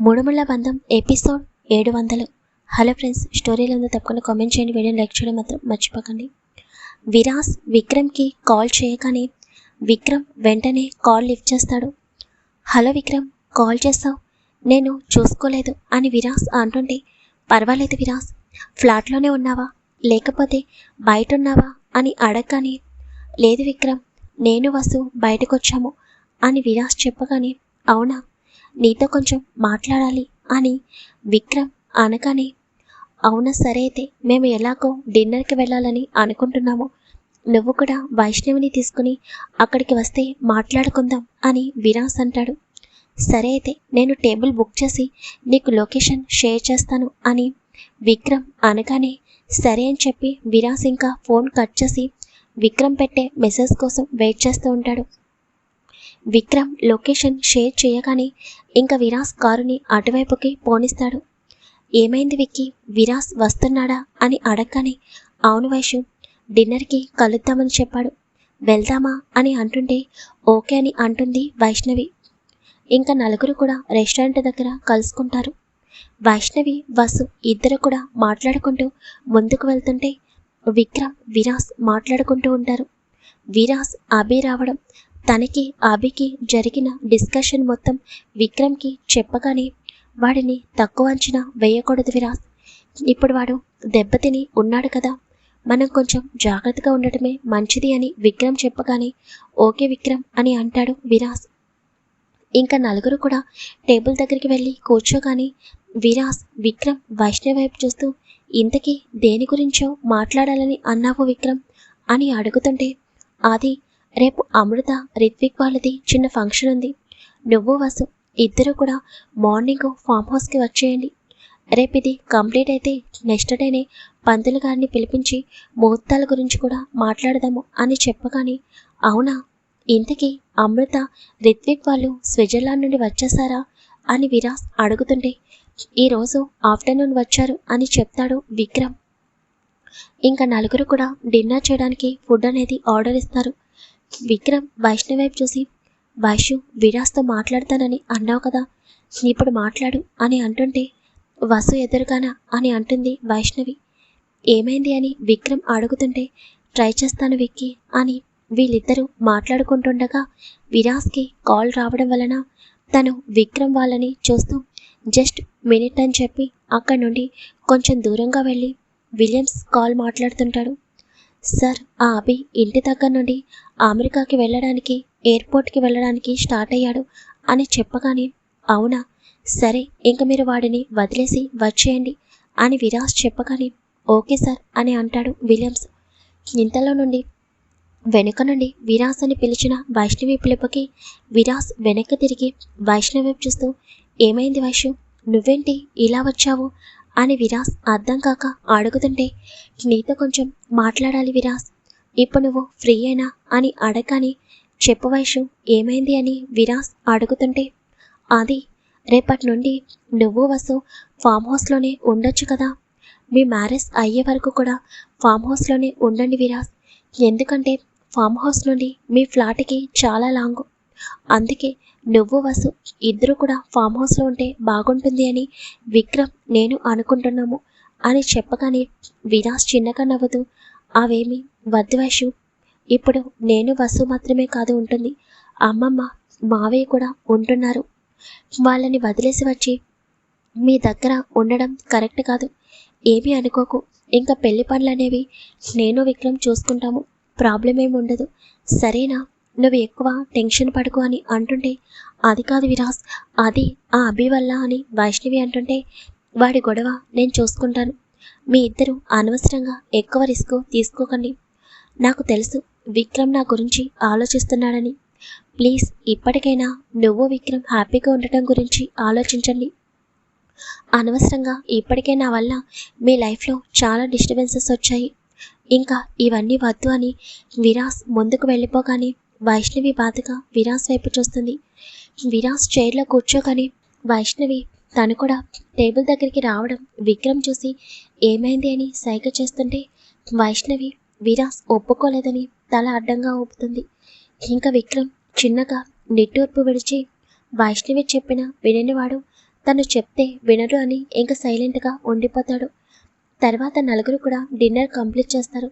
మూడుముళ్ళ బంధం ఎపిసోడ్ ఏడు వందలు. హలో ఫ్రెండ్స్ స్టోరీలో ఉందో తప్పకుండా కామెంట్ చేయండి వీడియో లైక్ చేయడం మాత్రం మర్చిపోకండి. విరాస్ విక్రమ్కి కాల్ చేయగానే విక్రమ్ వెంటనే కాల్ లిఫ్ట్ చేస్తాడు. హలో విక్రమ్ కాల్ చేస్తావు? నేను చూసుకోలేదు అని విరాస్ అంటుంటే పర్వాలేదు విరాస్ ఫ్లాట్లోనే ఉన్నావా? లేకపోతే బయట ఉన్నావా అని అడగగానే లేదు విక్రమ్ నేను వసు బయటకు వచ్చాము అని విరాస్ చెప్పగానే అవునా? నీతో కొంచెం మాట్లాడాలి అని విక్రమ్ అనగానే అవునా సరే అయితే మేము ఎలాగో డిన్నర్కి వెళ్ళాలని అనుకుంటున్నాము. నువ్వు కూడా వైష్ణవిని తీసుకుని అక్కడికి వస్తే మాట్లాడుకుందాం అని విరాస్ అంటాడు. సరే అయితే నేను టేబుల్ బుక్ చేసి నీకు లొకేషన్ షేర్ చేస్తాను అని విక్రమ్ అనగానే సరే అని చెప్పి విరాస్ ఇంకా ఫోన్ కట్ చేసి విక్రమ్ పెట్టే మెసేజ్ కోసం వెయిట్ చేస్తూ ఉంటాడు. విక్రమ్ లొకేషన్ షేర్ చేయగానే ఇంకా విరాస్ కారుని అటువైపుకి పోనిస్తాడు. ఏమైంది విక్కి? విరాస్ వస్తున్నాడా? అని అడగగానే అవును వైషు డిన్నర్కి కలుద్దామని చెప్పాడు. వెళ్దామా? అని అంటుంటే ఓకే అని అంటుంది వైష్ణవి. ఇంకా నలుగురు కూడా రెస్టారెంట్ దగ్గర కలుసుకుంటారు. వైష్ణవి వసు ఇద్దరు కూడా మాట్లాడుకుంటూ ముందుకు వెళ్తుంటే విక్రమ్ విరాస్ మాట్లాడుకుంటూ ఉంటారు. విరాస్ అభి రావడం తనకి అభికి జరిగిన డిస్కషన్ మొత్తం విక్రమ్కి చెప్పగానే వాడిని తక్కువ అంచనా వేయకూడదు విరాస్ ఇప్పుడు వాడు దెబ్బతిని ఉన్నాడు కదా. మనం కొంచెం జాగ్రత్తగా ఉండటమే మంచిది అని విక్రమ్ చెప్పగానే ఓకే విక్రమ్ అని అంటాడు విరాజ్ ఇంకా నలుగురు కూడా టేబుల్ దగ్గరికి వెళ్ళి కూర్చోగానే విరాస్ విక్రమ్ వైష్ణవ్ వైపు చూస్తూ ఇంతకీ దేని గురించో మాట్లాడాలని అన్నావు విక్రమ్? అని అడుగుతుంటే అది రేపు అమృత రిత్విక్ వాళ్ళది చిన్న ఫంక్షన్ ఉంది. నువ్వు వసు ఇద్దరు కూడా మార్నింగ్ ఫామ్ హౌస్కి వచ్చేయండి. రేపు ఇది కంప్లీట్ అయితే నెక్స్ట్ డేనే పంతులు గారిని పిలిపించి ముహూర్తాల గురించి కూడా మాట్లాడదాము అని చెప్పగానే అవునా? ఇంతకీ అమృత రిత్విక్ వాళ్ళు స్విట్జర్లాండ్ నుండి వచ్చేసారా అని విరాస్ అడుగుతుంటే ఈరోజు ఆఫ్టర్నూన్ వచ్చారు అని చెప్తాడు విక్రమ్. ఇంకా నలుగురు కూడా డిన్నర్ చేయడానికి ఫుడ్ అనేది ఆర్డర్ ఇస్తారు. విక్రమ్ వైష్ణవి వైపు చూసి వైషు విరాస్తో మాట్లాడతానని అన్నావు కదా. ఇప్పుడు మాట్లాడు అని అంటుంటే వసు ఎదురుగానా అని అంటుంది వైష్ణవి. ఏమైంది అని విక్రమ్ అడుగుతుంటే ట్రై చేస్తాను విక్కి అని వీళ్ళిద్దరూ మాట్లాడుకుంటుండగా విరాస్కి కాల్ రావడం వలన తను విక్రమ్ వాళ్ళని చూస్తూ జస్ట్ మినిట్ అని చెప్పి అక్కడి నుండి కొంచెం దూరంగా వెళ్ళి విలియమ్స్ కాల్ మాట్లాడుతుంటాడు. సార్ ఆ అభి ఇంటి దగ్గర నుండి అమెరికాకి వెళ్ళడానికి ఎయిర్పోర్ట్కి వెళ్ళడానికి స్టార్ట్ అయ్యాడు అని చెప్పగానే అవునా? సరే ఇంక మీరు వాడిని వదిలేసి వచ్చేయండి అని విరాస్ చెప్పగానే ఓకే సార్ అని అంటాడు విలియమ్స్. ఇంతలో నుండి వెనుక నుండి విరాస్ అని పిలిచిన వైష్ణవి పిలుపుకి విరాస్ వెనక్కి తిరిగి వైష్ణవి చూస్తూ ఏమైంది వైష్ణవ్ నువ్వేంటి ఇలా వచ్చావు? అని విరాస్ అర్థం కాక అడుగుతుంటే నీతో కొంచెం మాట్లాడాలి విరాస్ ఇప్పుడు నువ్వు ఫ్రీ అయినా అని అడగని చెప్పు వయసు ఏమైంది? అని విరాస్ అడుగుతుంటే అది రేపటి నుండి నువ్వు వసు ఫామ్ హౌస్లోనే ఉండొచ్చు కదా. మీ మ్యారేజ్ అయ్యే వరకు కూడా ఫామ్ హౌస్లోనే ఉండండి విరాస్. ఎందుకంటే ఫామ్ హౌస్ నుండి మీ ఫ్లాట్కి చాలా లాంగ్. అందుకే నువ్వు వసు ఇద్దరు కూడా ఫామ్ హౌస్లో ఉంటే బాగుంటుంది అని విక్రమ్ నేను అనుకుంటున్నాము అని చెప్పగానే విరాస్ చిన్నగా నవ్వుతూ అవేమి? వద్దు వశు ఇప్పుడు నేను వసు మాత్రమే కాదు ఉంటుంది. అమ్మమ్మ మావయ్య కూడా ఉంటున్నారు. వాళ్ళని వదిలేసి వచ్చి మీ దగ్గర ఉండడం కరెక్ట్ కాదు. ఏమీ అనుకోకు. ఇంకా పెళ్ళి పనులు అనేవి నేను విక్రమ్ చూసుకుంటాము. ప్రాబ్లం ఏమి ఉండదు. సరేనా? నువ్వు ఎక్కువ టెన్షన్ పడుకో అని అంటుంటే అది కాదు విరాస్ అది ఆ అభి వల్ల అని వైష్ణవి అంటుంటే వాడి గొడవ నేను చూసుకుంటాను. మీ ఇద్దరు అనవసరంగా ఎక్కువ రిస్క్ తీసుకోకండి. నాకు తెలుసు విక్రమ్ నా గురించి ఆలోచిస్తున్నాడని. ప్లీజ్ ఇప్పటికైనా నువ్వు విక్రమ్ హ్యాపీగా ఉండటం గురించి ఆలోచించండి. అనవసరంగా ఇప్పటికే నా వల్ల మీ లైఫ్లో చాలా డిస్టర్బెన్సెస్ వచ్చాయి. ఇంకా ఇవన్నీ వద్దు అని విరాస్ ముందుకు వెళ్ళిపోగానే వైష్ణవి బాధగా విరాస్ వైపు చూస్తుంది. విరాస్ చైర్లో కూర్చోగానే వైష్ణవి తను కూడా టేబుల్ దగ్గరికి రావడం విక్రమ్ చూసి ఏమైంది అని సైగ చేస్తుంటే వైష్ణవి విరాస్ ఒప్పుకోలేదని తల అడ్డంగా ఊపుతుంది. ఇంకా విక్రమ్ చిన్నగా నిట్టూర్పు విడిచి వైష్ణవి చెప్పిన విననివాడు తను చెప్తే వినడు అని ఇంకా సైలెంట్గా ఉండిపోతాడు. తర్వాత నలుగురు కూడా డిన్నర్ కంప్లీట్ చేస్తారు.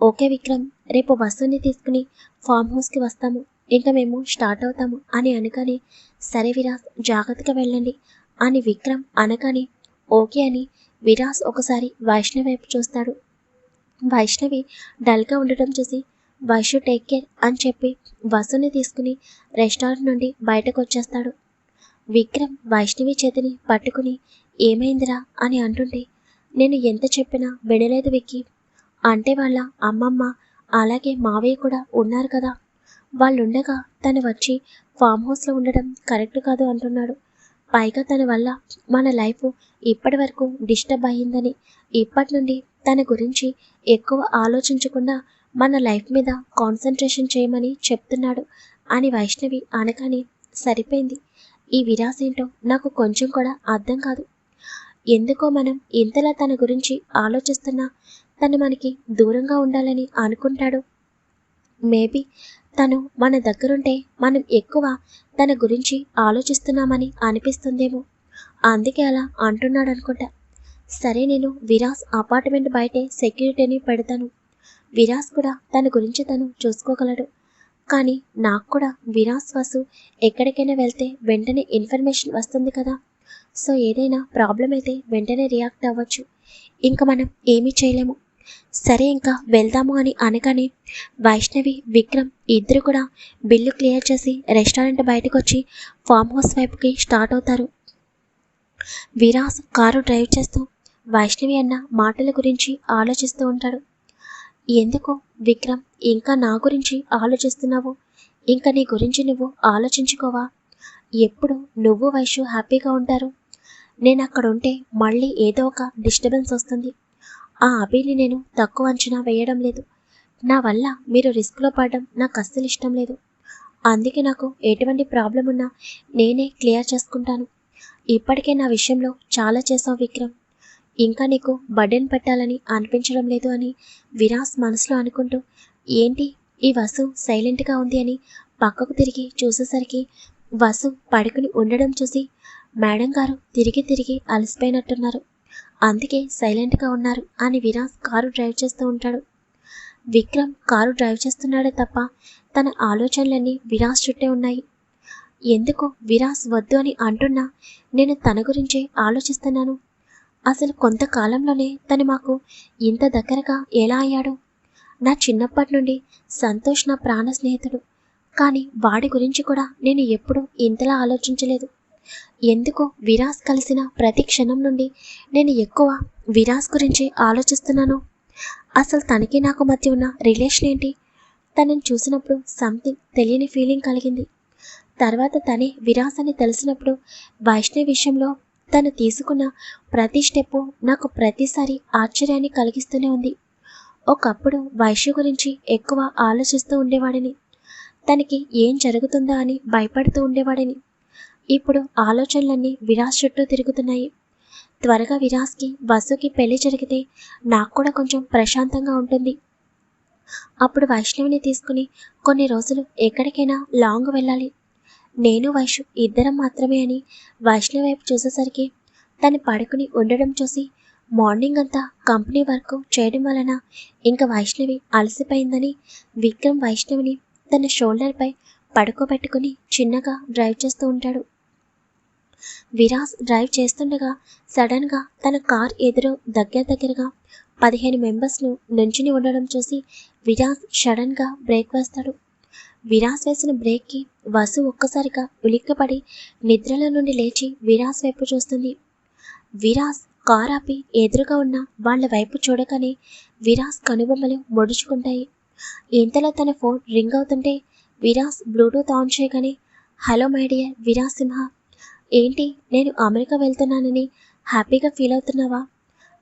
ఓకే విక్రమ్ రేపు బస్సుని తీసుకుని ఫామ్ హౌస్కి వస్తాము. ఇంకా మేము స్టార్ట్ అవుతాము అని అనగానే సరే విరాస్ జాగ్రత్తగా వెళ్ళండి. అని విక్రమ్ అనగానే ఓకే అని విరాస్ ఒకసారి వైష్ణవి వైపు చూస్తాడు. వైష్ణవి డల్గా ఉండటం చూసి వైషు టేక్ కేర్ అని చెప్పి బస్సుని తీసుకుని రెస్టారెంట్ నుండి బయటకు వచ్చేస్తాడు. విక్రమ్ వైష్ణవి చేతిని పట్టుకుని ఏమైందిరా? అని అంటుంటే నేను ఎంత చెప్పినా వినలేదు విక్కి. అంటే వాళ్ళ అమ్మమ్మ అలాగే మావయ్య కూడా ఉన్నారు కదా. వాళ్ళుండగా తను వచ్చి ఫామ్ హౌస్లో ఉండడం కరెక్ట్ కాదు అంటున్నాడు. పైగా తన వల్ల మన లైఫ్ ఇప్పటి వరకు డిస్టర్బ్ అయ్యిందని ఇప్పటి నుండి తన గురించి ఎక్కువ ఆలోచించకుండా మన లైఫ్ మీద కాన్సన్ట్రేషన్ చేయమని చెప్తున్నాడు అని వైష్ణవి అనగానే సరిపోయింది. ఈ విరాస ఏంటో నాకు కొంచెం కూడా అర్థం కాదు. ఎందుకో మనం ఇంతలా తన గురించి ఆలోచిస్తున్నా తను మనకి దూరంగా ఉండాలని అనుకుంటాడు. మేబీ తను మన దగ్గరుంటే మనం ఎక్కువ తన గురించి ఆలోచిస్తున్నామని అనిపిస్తుందేమో. అందుకే అలా అంటున్నాడు అనుకుంటా సరే నేను విరాస్ అపార్ట్మెంట్ బయటే సెక్యూరిటీని పెడతాను. విరాస్ కూడా తన గురించి తను చూసుకోగలడు. కానీ నాకు కూడా విరాస్ వసు ఎక్కడికైనా వెళ్తే వెంటనే ఇన్ఫర్మేషన్ వస్తుంది కదా. సో ఏదైనా ప్రాబ్లం అయితే వెంటనే రియాక్ట్ అవ్వచ్చు. ఇంకా మనం ఏమీ చేయలేము. సరే ఇంకా వెళ్దాము అని అనగానే వైష్ణవి విక్రమ్ ఇద్దరు కూడా బిల్లు క్లియర్ చేసి రెస్టారెంట్ బయటకు వచ్చి ఫామ్ హౌస్ వైపుకి స్టార్ట్ అవుతారు. విరాస్ కారు డ్రైవ్ చేస్తూ వైష్ణవి అన్న మాటల గురించి ఆలోచిస్తూ ఉంటాడు. ఎందుకు విక్రమ్ ఇంకా నా గురించి ఆలోచిస్తున్నావు? ఇంకా నీ గురించి నువ్వు ఆలోచించుకోవా? ఎప్పుడు నువ్వు వైషు హ్యాపీగా ఉంటారు? నేను అక్కడ ఉంటే మళ్ళీ ఏదో ఒక డిస్టర్బెన్స్ వస్తుంది. ఆ అభిని నేను తక్కువ అంచనా వేయడం లేదు. నా వల్ల మీరు రిస్క్లో పడడం నాకు అస్సలు ఇష్టం లేదు. అందుకే నాకు ఎటువంటి ప్రాబ్లం ఉన్నా నేనే క్లియర్ చేసుకుంటాను. ఇప్పటికే నా విషయంలో చాలా చేసావు విక్రమ్. ఇంకా నీకు బర్డెన్ పెట్టాలని అనిపించడం లేదు అని విరాస్ మనసులో అనుకుంటూ ఏంటి? ఈ వసు సైలెంట్గా ఉంది అని పక్కకు తిరిగి చూసేసరికి వసు పడుకుని ఉండడం చూసి మేడం గారు తిరిగి తిరిగి అలసిపోయినట్టున్నారు. అందుకే సైలెంట్గా ఉన్నారు అని విరాస్ కారు డ్రైవ్ చేస్తూ ఉంటాడు. విక్రమ్ కారు డ్రైవ్ చేస్తున్నాడే తప్ప తన ఆలోచనలన్నీ విరాస్ చుట్టే ఉన్నాయి. ఎందుకు విరాస్ వద్దు అని అంటున్నా? నేను తన గురించే ఆలోచిస్తున్నాను. అసలు కొంతకాలంలోనే తను మాకు ఇంత దగ్గరగా ఎలా అయ్యాడు? నా చిన్నప్పటి నుండి సంతోష్ నా ప్రాణ స్నేహితుడు. కానీ వాడి గురించి కూడా నేను ఎప్పుడూ ఇంతలా ఆలోచించలేదు. ఎందుకో విరాస్ కలిసిన ప్రతి క్షణం నుండి నేను ఎక్కువ విరాస్ గురించి ఆలోచిస్తున్నాను? అసలు తనకి నాకు మధ్య ఉన్న రిలేషన్ ఏంటి? తనని చూసినప్పుడు సంథింగ్ తెలియని ఫీలింగ్ కలిగింది. తర్వాత తనే విరాస్ అని తెలిసినప్పుడు వైష్ణవి విషయంలో తను తీసుకున్న ప్రతి స్టెప్పు నాకు ప్రతిసారి ఆశ్చర్యాన్ని కలిగిస్తూనే ఉంది. ఒకప్పుడు వైశ్య గురించి ఎక్కువ ఆలోచిస్తూ ఉండేవాడిని. తనకి ఏం జరుగుతుందా అని భయపడుతూ ఉండేవాడిని. ఇప్పుడు ఆలోచనలన్నీ విరాస్ చుట్టూ తిరుగుతున్నాయి. త్వరగా విరాస్కి బస్సుకి పెళ్ళి జరిగితే నాకు కూడా కొంచెం ప్రశాంతంగా ఉంటుంది. అప్పుడు వైష్ణవిని తీసుకుని కొన్ని రోజులు ఎక్కడికైనా లాంగ్ వెళ్ళాలి. నేను వైషు ఇద్దరం మాత్రమే అని వైష్ణవి వైపు చూసేసరికి తను పడుకుని ఉండడం చూసి మార్నింగ్ అంతా కంపెనీ వర్క్ చేయడం వలన ఇంకా వైష్ణవి అలసిపోయిందని విక్రమ్ వైష్ణవిని తన షోల్డర్పై పడుకోబెట్టుకుని చిన్నగా డ్రైవ్ చేస్తూ ఉంటాడు. విరాస్ డ్రైవ్ చేస్తుండగా సడన్గా తన కార్ ఎదురు దగ్గర దగ్గరగా పదిహేను మెంబర్స్ను నుంచుని ఉండడం చూసి విరాస్ సడన్గా బ్రేక్ వేస్తాడు. విరాస్ వేసిన బ్రేక్కి వసు ఒక్కసారిగా ఉలిక్కపడి నిద్రలో నుండి లేచి విరాస్ వైపు చూస్తుంది. విరాస్ కార్ ఆపి ఎదురుగా ఉన్న వాళ్ళ వైపు చూడగానే విరాస్ కనుబొమ్మలు ముడుచుకుంటాయి. ఇంతలో తన ఫోన్ రింగ్ అవుతుంటే విరాస్ బ్లూటూత్ ఆన్ చేయగానే hello my dear Viras Simha ఏంటి? నేను అమెరికా వెళ్తున్నానని హ్యాపీగా ఫీల్ అవుతున్నావా?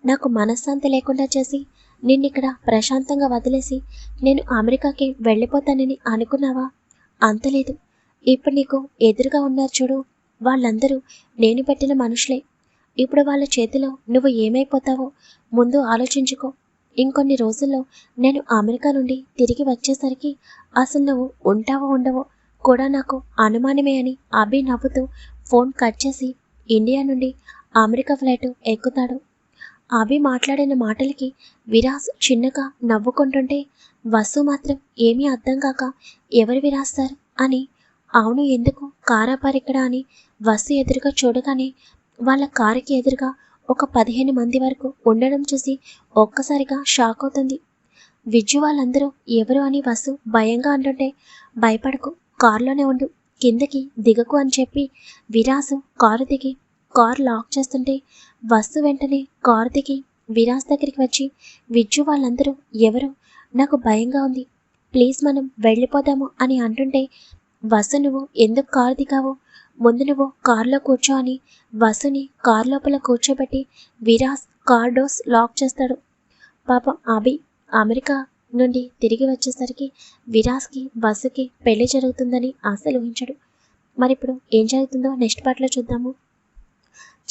నాకు మనశ్శాంతి లేకుండా చేసి నిన్నిక్కడ ప్రశాంతంగా వదిలేసి నేను అమెరికాకి వెళ్ళిపోతానని అనుకున్నావా? అంతలేదు ఇప్పుడు నీకు ఎదురుగా ఉన్నారు చూడు. వాళ్ళందరూ నేను పెట్టిన మనుషులే. ఇప్పుడు వాళ్ళ చేతిలో నువ్వు ఏమైపోతావో ముందు ఆలోచించుకో. ఇంకొన్ని రోజుల్లో నేను అమెరికా నుండి తిరిగి వచ్చేసరికి అసలు నువ్వు ఉంటావో ఉండవో కూడా నాకు అనుమానమే అని అభి నవ్వుతూ ఫోన్ కట్ చేసి ఇండియా నుండి అమెరికా ఫ్లైట్ ఎక్కుతాడు. అభి మాట్లాడిన మాటలకి విరాస్ చిన్నగా నవ్వుకుంటుంటే వసు మాత్రం ఏమీ అర్థం కాక ఎవరు విరాస్ సార్ అని అవును ఎందుకు? కారాపారిక్కడ అని వసు ఎదురుగా చూడగానే వాళ్ళ కారుకి ఎదురుగా ఒక పదిహేను మంది వరకు ఉండడం చూసి ఒక్కసారిగా షాక్ అవుతుంది. విజ్జు వాళ్ళందరూ ఎవరు? అని వసు భయంగా అంటుంటే భయపడకు కారులోనే ఉండు. కిందకి దిగకు అని చెప్పి విరాసు కారు దిగి కారు లాక్ చేస్తుంటే వస్తు వెంటనే కారు దిగి విరాస్ దగ్గరికి వచ్చి విజ్జు వాళ్ళందరూ ఎవరు? నాకు భయంగా ఉంది. ప్లీజ్ మనం వెళ్ళిపోదాము అని అంటుంటే వసు నువ్వు ఎందుకు కారు దిగావు? ముందు నువ్వు కారులో కూర్చో అని వసుని కారు లోపల కూర్చోబెట్టి విరాస్ కార్ డోర్స్ లాక్ చేస్తాడు. పాపం అభి అమెరికా నుండి తిరిగి వచ్చేసరికి విరాస్కి బస్సుకి పెళ్ళి జరుగుతుందని ఆశలు ఊహించడు. మరి ఇప్పుడు ఏం జరుగుతుందో నెక్స్ట్ పార్ట్లో చూద్దాము.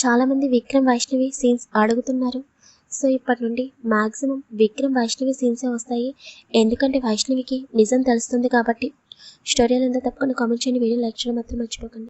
చాలామంది విక్రమ్ వైష్ణవి సీన్స్ అడుగుతున్నారు. సో ఇప్పటి నుండి మ్యాక్సిమం విక్రమ్ వైష్ణవి సీన్సే వస్తాయి. ఎందుకంటే వైష్ణవికి నిజం తెలుస్తుంది కాబట్టి. స్టోరీలు అంతా తప్పకుండా కామెంట్ చేయండి. వీడియో లైక్ చేయడం మాత్రం మర్చిపోకండి.